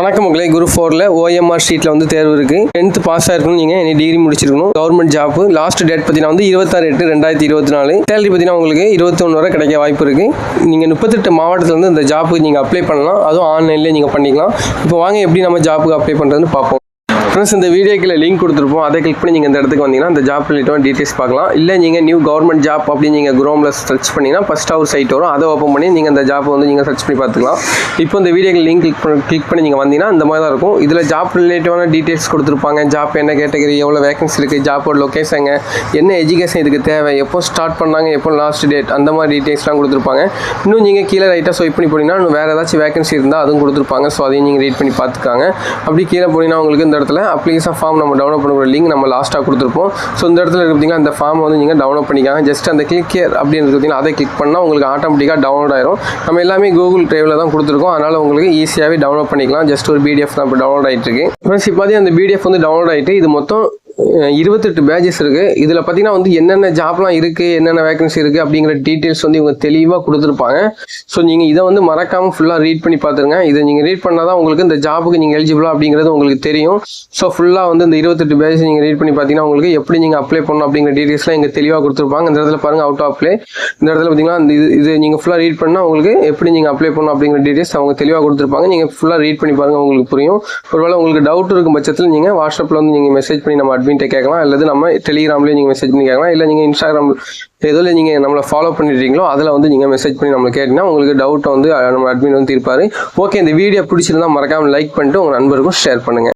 வணக்கம் மகளே குரு ஃபோரில் ஓஎம்ஆர் ஷீட்டில் வந்து தேர்வு இருக்குது டென்த்து பாஸ் ஆயிருக்கணும் நீங்கள் எனி டிகிரி முடிச்சிருக்கணும். கவர்மெண்ட் ஜாப் லாஸ்ட் டேட் பார்த்தீங்கன்னா வந்து இருபத்தாறு எட்டு ரெண்டாயிரத்தி இருபத்தி நாலு. சேலரி பார்த்தீங்கன்னா உங்களுக்கு இருபத்தொன்று வரை கிடைக்க வாய்ப்பு இருக்குது நீங்கள் முப்பத்தெட்டு மாவட்டத்தில் வந்து இந்த ஜாப்புக்கு நீங்கள் அப்ளை பண்ணலாம். அதுவும் ஆன்லைன்லேயே நீங்கள் பண்ணிக்கலாம். இப்போ வாங்க எப்படி நம்ம ஜாப்புக்கு அப்ளை பண்ணுறதுன்னு பார்ப்போம். ஃப்ரெண்ட்ஸ் இந்த வீடியோக்கில் லிங்க் கொடுத்துருப்போம். அதை கிளிக் பண்ணி நீங்கள் இந்த இடத்துக்கு வந்தீங்கன்னா அந்த ஜாப் ரிலேட்டாக டீட்டெயில்ஸ் பார்க்கலாம். இல்லை நீங்கள் நியூ கவர்மெண்ட் ஜாப் அப்படின்னு நீங்கள் குரோமில் சர்ச் பண்ணிங்கன்னா ஃபஸ்ட் அவர் சைட் வரும். அதை ஓப்பன் பண்ணி நீங்கள் அந்த ஜாப் வந்து நீங்கள் சர்ச் பண்ணி பார்த்துக்கலாம். இப்போ இந்த வீடியோக்கு லிங்க் கிளிக் பண்ணி கிளிக் பண்ணி நீங்கள் வந்தீங்கன்னா இந்த மாதிரி தான் இருக்கும். இதில் ஜாப் ரிலேட்டிவான டீட்டெயில்ஸ் கொடுத்துருப்பாங்க. ஜாப் என்ன கேட்டகரி எவ்வளோ வேகன்சி இருக்குது ஜாப்போட லொக்கேஷனுங்க என்ன எஜுகேஷன் இதுக்கு தேவை எப்போ ஸ்டார்ட் பண்ணாங்க எப்போ லாஸ்ட் டேட் அந்த மாதிரி டீட்டெயில்ஸ்லாம் கொடுத்துருப்பாங்க. இன்னும் நீங்கள் கீழே ரைட்டாக ஸ்வைப் பண்ணி போனீங்கன்னா இன்னும் வேறு ஏதாச்சும் வேகன்சி இருந்தால் அதுவும் கொடுத்துருப்பாங்க. ஸோ அதையும் நீங்கள் ரீட் பண்ணி பார்த்துக்காங்க. அப்படி கீழே போனீங்கன்னா உங்களுக்கு இந்த இடத்துல அப்ளிகேஷன் ஃபார்ம் நம்ம டவுன்லோட் பண்ணக்கூடிய லிங்க் நம்ம லாஸ்ட்டாக கொடுத்துருப்போம். ஸோ இந்த இடத்துல இருப்பீங்க அந்த ஃபார்ம் வந்து நீங்கள் டவுன்லோட் பண்ணிக்காங்க. ஜஸ்ட் அந்த கிளிக் கேர் அப்படின்னு பார்த்தீங்கன்னா அதை கிளிக் பண்ணால் உங்களுக்கு ஆட்டோமேட்டிக்காக டவுன்லோட் ஆயிரும். நம்ம எல்லாமே கூகுள் ட்ரைவில் தான் கொடுத்துருக்கோம். அதனால் உங்களுக்கு ஈஸியாகவே டவுன்லோட் பண்ணிக்கலாம். ஜஸ்ட் ஒரு பிடிஎஃப் தான் இப்போ டவுன்லோட் ஆகிட்டு இருக்கு. ஃப்ரெண்ட்ஸ் இப்போ அந்த பிடிஎஃப் வந்து டவுன்லோட் ஆகிட்டு இது மொத்தம் இருபத்தெட்டு பேஜஸ் இருக்குது இதில் பார்த்தீங்கன்னா வந்து என்னென்ன ஜாப்லாம் இருக்குது என்னென்ன வேகன்சி இருக்குது அப்படிங்கிற டீட்டெயில்ஸ் வந்து இவங்க தெளிவாக கொடுத்துருப்பாங்க. ஸோ நீங்கள் இதை வந்து மறக்காமல் ஃபுல்லாக ரீட் பண்ணி பார்த்துருங்க இதை நீங்கள் ரீட் பண்ணால் தான் உங்களுக்கு இந்த ஜாபுக்கு நீங்கள் எலிஜிபிளா அப்படிங்கிறது உங்களுக்கு தெரியும். ஸோ ஃபுல்லாக வந்து இந்த இருபத்தெட்டு பேஜஸ் நீங்கள் ரீட் பண்ணி பார்த்தீங்கன்னா உங்களுக்கு எப்படி நீங்கள் அப்ளை பண்ணணும் அப்படிங்கிற டீட்டெயில்ஸ்லாம் இங்கே தெளிவாக கொடுத்துருப்பாங்க. இந்த இடத்துல பாருங்கள் அவுட் ஆஃப் பிளே இந்த இடத்துல பார்த்தீங்கன்னா இந்த இது இது நீங்கள் ஃபுல்லாக ரீட் பண்ணால் உங்களுக்கு எப்படி நீங்கள் அப்ளை பண்ணணும் அப்படிங்கிற டீட்டெயில்ஸ் அவங்க தெளிவாக கொடுத்துருப்பாங்க. நீங்கள் ஃபுல்லாக ரீட் பண்ணி பாருங்கள் உங்களுக்கு புரியும். ஒருவேளை உங்களுக்கு டவுட் இருக்கும் பட்சத்தில் நீங்கள் வாட்ஸ்அப்பில் வந்து நீங்கள் மெசேஜ் பண்ணி நம்ம அப்படின்ட்டு கேட்கலாம் அல்லது நம்ம டெலிகிராம்லேயே நீங்கள் மெசேஜ் பண்ணி கேட்கலாம் இல்லை நீங்கள் இன்ஸ்டாகிராம் எதில் நீங்கள் நம்மளை ஃபாலோ பண்ணிடுறீங்களோ அதில் வந்து நீங்கள் மெசேஜ் பண்ணி நம்மளை கேட்டிங்கன்னா உங்களுக்கு டவுட்டை வந்து நம்ம அட்மின் வந்து இருப்பார் ஓகே இந்த வீடியோ பிடிச்சிருந்தா மறக்காமல் லைக் பண்ணிட்டு உங்கள் நண்பருக்கும் ஷேர் பண்ணுங்கள்